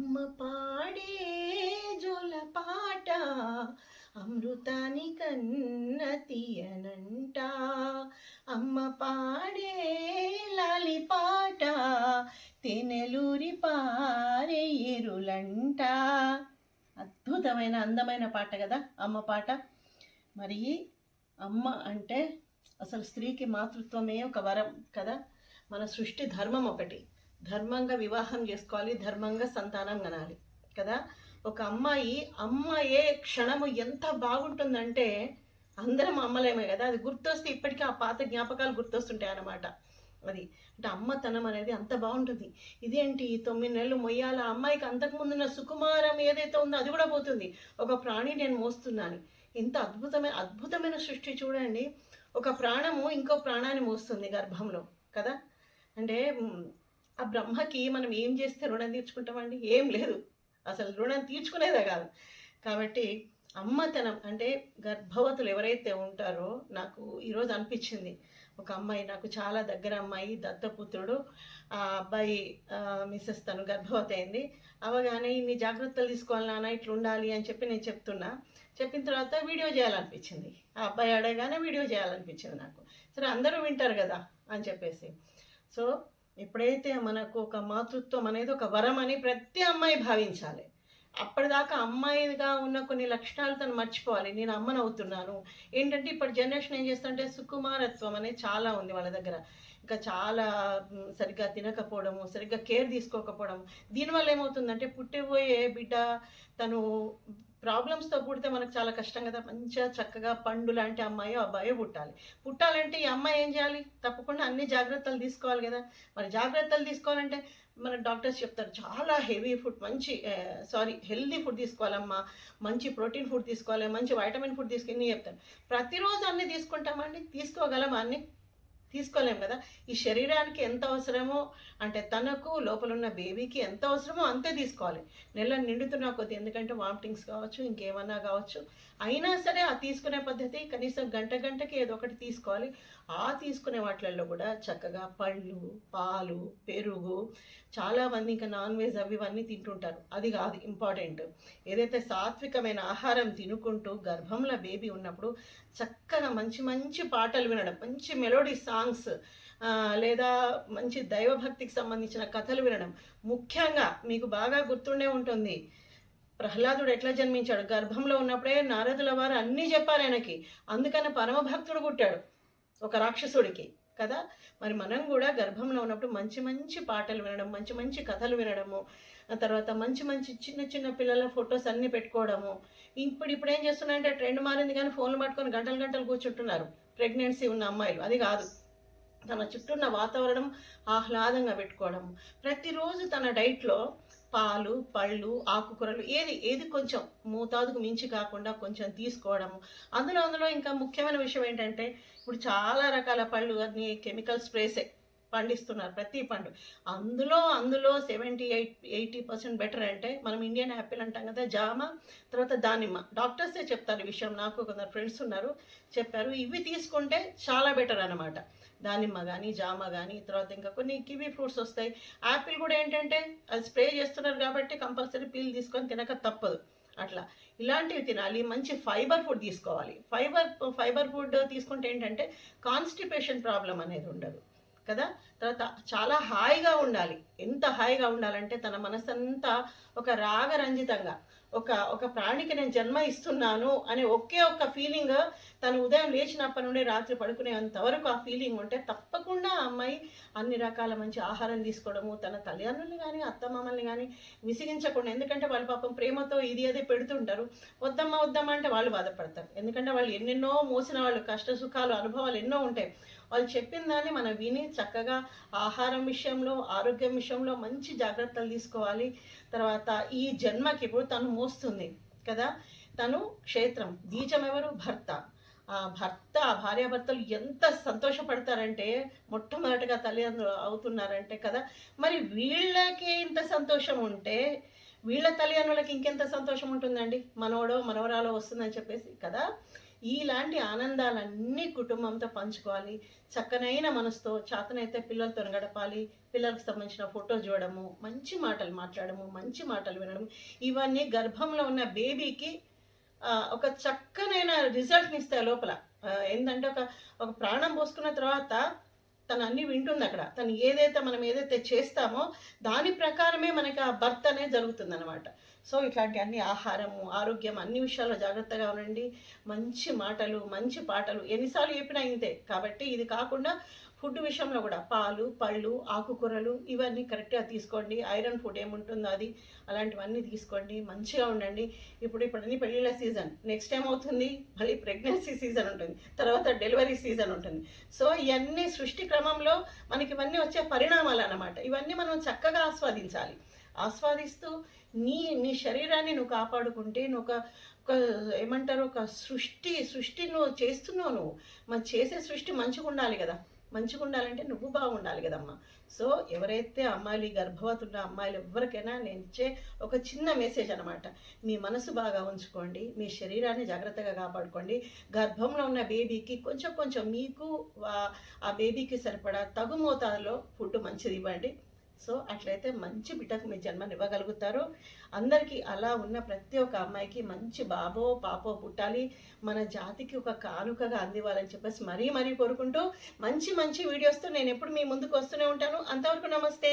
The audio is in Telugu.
అమ్మ పాడే జోల పాట అమృతాని కన్న తీయనంట. అమ్మ పాడే లాలి పాట తెనెలూరి పారే ఎరులంట. అద్భుతమైన అందమైన పాట కదా అమ్మ పాట. మరి అమ్మ అంటే అసలు స్త్రీకి మాతృత్వమే ఒక వరం కదా. మన సృష్టి ధర్మం ఒకటి. ధర్మంగా వివాహం చేసుకోవాలి ధర్మంగా సంతానం కనాలి కదా? ఒక అమ్మాయి అమ్మాయే క్షణము ఎంత బాగుంటుందంటే అందరం అమ్మలేమే కదా? అది గుర్తొస్తే ఇప్పటికీ ఆ పాత జ్ఞాపకాలు గుర్తొస్తుంటాయి అన్నమాట. అది అంటే అమ్మతనం అనేది అంత బాగుంటుంది. ఇదేంటి? తొమ్మిది నెలలు మొయ్యాల అమ్మాయికి అంతకుముందున్న సుకుమారం ఏదైతే ఉందో అది కూడా పోతుంది. ఒక ప్రాణి నేను మోస్తున్నాను. ఎంత అద్భుతమైన అద్భుతమైన సృష్టి చూడండి. ఒక ప్రాణము ఇంకో ప్రాణాన్ని మోస్తుంది గర్భంలో కదా? అంటే ఆ బ్రహ్మకి మనం ఏం చేస్తే రుణం తీర్చుకుంటామండి? ఏం లేదు. అసలు రుణం తీర్చుకునేదే కాదు. కాబట్టి అమ్మతనం అంటే గర్భవతులు ఎవరైతే ఉంటారో నాకు ఈరోజు అనిపించింది. ఒక అమ్మాయి నాకు చాలా దగ్గర అమ్మాయి దత్తపుత్రుడు. ఆ అబ్బాయి మిస్సెస్ తను గర్భవతి అయింది. అవగానే ఇన్ని జాగ్రత్తలు తీసుకోవాలి నాన్న ఇట్లా ఉండాలి అని చెప్పి నేను చెప్తున్నా. చెప్పిన తర్వాత వీడియో చేయాలనిపించింది. ఆ అబ్బాయి అడగానే వీడియో చేయాలనిపించింది నాకు. సరే అందరూ వింటారు కదా అని చెప్పేసి. సో ఎప్పుడైతే మనకు ఒక మాతృత్వం అనేది ఒక వరం అని ప్రతి అమ్మాయి భావించాలి అప్పటిదాకా అమ్మాయిగా ఉన్న కొన్ని లక్షణాలు తను మర్చిపోవాలి. నేను అమ్మను అవుతున్నాను ఏంటంటే ఇప్పుడు జనరేషన్ ఏం చేస్తుంటే సుకుమారత్వం అనేది చాలా ఉంది వాళ్ళ దగ్గర. ఇంకా చాలా సరిగ్గా తినకపోవడము సరిగ్గా కేర్ తీసుకోకపోవడం. దీనివల్ల ఏమవుతుందంటే పుట్టిపోయే బిడ్డ తను ప్రాబ్లమ్స్తో పుడితే మనకు చాలా కష్టం కదా. మంచిగా చక్కగా పండు లాంటి అమ్మాయి అబ్బాయో పుట్టాలి. పుట్టాలంటే ఈ అమ్మాయి ఏం చేయాలి? తప్పకుండా అన్ని జాగ్రత్తలు తీసుకోవాలి కదా. మరి జాగ్రత్తలు తీసుకోవాలంటే మన డాక్టర్స్ చెప్తారు చాలా హెవీ ఫుడ్ మంచి సారీ హెల్దీ ఫుడ్ తీసుకోవాలమ్మా. మంచి ప్రోటీన్ ఫుడ్ తీసుకోవాలి మంచి వైటమిన్ ఫుడ్ తీసుకుని చెప్తారు. ప్రతిరోజు అన్ని తీసుకుంటామండి తీసుకోగలమా అన్ని? తీసుకోలేం కదా. ఈ శరీరానికి ఎంత అవసరమో అంటే తనకు లోపల ఉన్న బేబీకి ఎంత అవసరమో అంతే తీసుకోవాలి. నెల నిండుతున్న కొద్ది ఎందుకంటే వామిటింగ్స్ కావచ్చు ఇంకేమన్నా కావచ్చు. అయినా సరే ఆ తీసుకునే పద్ధతి కనీసం గంట గంటకి ఏదో ఒకటి తీసుకోవాలి. ఆ తీసుకునే వాటిలలో కూడా చక్కగా పళ్ళు పాలు పెరుగు చాలామంది ఇంకా నాన్ వెజ్ అవి ఇవన్నీ తింటుంటారు. అది కాదు ఇంపార్టెంట్. ఏదైతే సాత్వికమైన ఆహారం తినుకుంటూ గర్భంలో బేబీ ఉన్నప్పుడు చక్కగా మంచి మంచి పాటలు వినడం మంచి మెలోడీ సాంగ్స్ లేదా మంచి దైవభక్తికి సంబంధించిన కథలు వినడం ముఖ్యంగా మీకు బాగా గుర్తుండే ఉంటుంది. ప్రహ్లాదుడు ఎట్లా జన్మించాడు? గర్భంలో ఉన్నప్పుడే నారదుల వారు అన్నీ చెప్పారు ఆయనకి. అందుకని పరమభక్తుడు పుట్టాడు. ఒక రాక్షసుడికి కదా? మరి మనం కూడా గర్భంలో ఉన్నప్పుడు మంచి మంచి పాటలు వినడం మంచి మంచి కథలు వినడము ఆ తర్వాత మంచి మంచి చిన్న చిన్న పిల్లల ఫొటోస్ అన్నీ పెట్టుకోవడము. ఇప్పుడు ఇప్పుడు ఏం చేస్తున్నారంటే ట్రెండ్ మారింది కానీ ఫోన్లు పట్టుకొని గంటలు గంటలు కూర్చుంటున్నారు. ప్రెగ్నెన్సీ ఉన్న అమ్మాయిలు అది కాదు. తన చుట్టూ ఉన్న వాతావరణం ఆహ్లాదంగా పెట్టుకోవడం ప్రతిరోజు తన డైట్లో పాలు పళ్ళు ఆకుకూరలు ఏది ఏది కొంచెం మోతాదుకు మించి కాకుండా కొంచెం తీసుకోవడము. అందులో అందులో ఇంకా ముఖ్యమైన విషయం ఏంటంటే ఇప్పుడు చాలా రకాల పళ్ళు అన్ని కెమికల్ స్ప్రేసే. పండిస్తున్నారు ప్రతి పండు. అందులో అందులో seventy eight eighty percent better అంటే మనం ఇండియన్ యాపిల్ అంటాం కదా జామ తర్వాత దానిమ్మ. డాక్టర్సే చెప్తారు ఈ విషయం నాకు కొందరు ఫ్రెండ్స్ ఉన్నారు చెప్పారు ఇవి తీసుకుంటే చాలా బెటర్ అనమాట దానిమ్మ కానీ జామ కానీ తర్వాత ఇంకా కొన్ని కివీ ఫ్రూట్స్ వస్తాయి. యాపిల్ కూడా ఏంటంటే అది స్ప్రే చేస్తున్నారు కాబట్టి కంపల్సరీ పీల్ తీసుకొని తినక తప్పదు. అట్లా. ఇలాంటివి తినాలి మంచి ఫైబర్ ఫుడ్ తీసుకోవాలి. ఫైబర్ ఫైబర్ ఫుడ్ తీసుకుంటే ఏంటంటే కాన్స్టిపేషన్ ప్రాబ్లం అనేది ఉండదు. కదా? తర్వాత చాలా హాయిగా ఉండాలి. ఎంత హాయిగా ఉండాలంటే తన మనసంతా ఒక రాగరంజితంగా ఒక ఒక ప్రాణికి నేను జన్మ ఇస్తున్నాను అనే ఒకే ఒక్క ఫీలింగ్ తను ఉదయం లేచినప్పటి నుండి రాత్రి పడుకునేంత వరకు ఆ ఫీలింగ్ ఉంటే తప్పకుండా ఆ అమ్మాయి అన్ని రకాల మంచి ఆహారం తీసుకోవడము తన తల్లిదండ్రులు కానీ అత్తమామల్ని కానీ విసిగించకుండా ఎందుకంటే వాళ్ళ పాపం ప్రేమతో ఇది అదే పెడుతుంటారు. వద్దమ్మ వద్దమ్మ అంటే వాళ్ళు బాధపడతారు. ఎందుకంటే వాళ్ళు ఎన్నెన్నో మోసిన వాళ్ళు కష్ట సుఖాలు అనుభవాలు ఎన్నో ఉంటాయి. వాళ్ళు చెప్పిన దాన్ని మనం విని చక్కగా ఆహారం విషయంలో ఆరోగ్యం విషయంలో మంచి జాగ్రత్తలు తీసుకోవాలి. తర్వాత ఈ జన్మకి ఇప్పుడు తను మోస్తుంది కదా. తను క్షేత్రం. బీజం ఎవరు? భర్త. ఆ భర్త ఆ భార్యాభర్తలు ఎంత సంతోషపడతారంటే మొట్టమొదటిగా తల్లిదండ్రులు అవుతున్నారంటే కదా. మరి వీళ్ళకి ఇంత సంతోషం ఉంటే వీళ్ళ తల్లిదండ్రులకి ఇంకెంత సంతోషం ఉంటుందండి? మనవడో మనవరాలో వస్తుందని చెప్పేసి కదా. ఇలాంటి ఆనందాలన్నీ కుటుంబంతో పంచుకోవాలి. చక్కనైన మనసుతో చేతనైతే పిల్లలతో గడపాలి. పిల్లలకు సంబంధించిన ఫోటో చూడడము మంచి మాటలు మాట్లాడము మంచి మాటలు వినడం ఇవన్నీ గర్భంలో ఉన్న బేబీకి ఒక చక్కనైన రిజల్ట్ని ఇస్తాయి లోపల. ఏంటంటే ఒక ఒక ప్రాణం పోసుకున్న తర్వాత తను అన్ని వింటుంది అక్కడ. తను ఏదైతే మనం ఏదైతే చేస్తామో దాని ప్రకారమే మనకి ఆ భర్త అనేది జరుగుతుంది అనమాట సో ఇట్లాంటి అన్ని ఆహారము ఆరోగ్యం అన్ని విషయాల్లో జాగ్రత్తగా ఉండండి. మంచి మాటలు మంచి పాటలు ఎన్నిసార్లు చెప్పినా ఇంతే. కాబట్టి ఇది కాకుండా ఫుడ్ విషయంలో కూడా పాలు పళ్ళు ఆకుకూరలు ఇవన్నీ కరెక్ట్గా తీసుకోండి. ఐరన్ ఫుడ్ ఏముంటుందో అది అలాంటివన్నీ తీసుకోండి. మంచిగా ఉండండి. ఇప్పుడు ఇప్పుడు అన్ని పెళ్ళిళ్ళ సీజన్. నెక్స్ట్ టైం అవుతుంది మళ్ళీ ప్రెగ్నెన్సీ సీజన్ ఉంటుంది. తర్వాత డెలివరీ సీజన్ ఉంటుంది. సో ఇవన్నీ సృష్టి క్రమంలో మనకి ఇవన్నీ వచ్చే పరిణామాలు అన్నమాట. ఇవన్నీ మనం చక్కగా ఆస్వాదించాలి. ఆస్వాదిస్తూ నీ నీ శరీరాన్ని నువ్వు కాపాడుకుంటే నువ్వు ఒక ఒక ఏమంటారు? ఒక సృష్టి సృష్టి నువ్వు చేస్తున్నావు నువ్వు. మరి చేసే సృష్టి మంచిగా ఉండాలి కదా. మంచిగా ఉండాలంటే నువ్వు బాగుండాలి కదమ్మా. సో ఎవరైతే అమ్మాయిలు ఈ గర్భవతి ఉన్న అమ్మాయిలు ఎవరికైనా నేను ఇచ్చే ఒక చిన్న మెసేజ్ అనమాట మీ మనసు బాగా ఉంచుకోండి మీ శరీరాన్ని జాగ్రత్తగా కాపాడుకోండి. గర్భంలో ఉన్న బేబీకి కొంచెం కొంచెం మీకు ఆ బేబీకి సరిపడా తగు మోతాదులో ఫుడ్ మంచిది ఇవ్వండి. సో అట్లయితే మంచి బిడ్డకు మీ జన్మని ఇవ్వగలుగుతారు. అందరికీ అలా ఉన్న ప్రతి ఒక్క అమ్మాయికి మంచి బాబో పాపో పుట్టాలి. మన జాతికి ఒక కానుకగా అందివ్వాలని చెప్పేసి మరీ మరీ కోరుకుంటూ మంచి మంచి వీడియోస్తో నేను ఎప్పుడు మీ ముందుకు వస్తూనే ఉంటాను. అంతవరకు నమస్తే.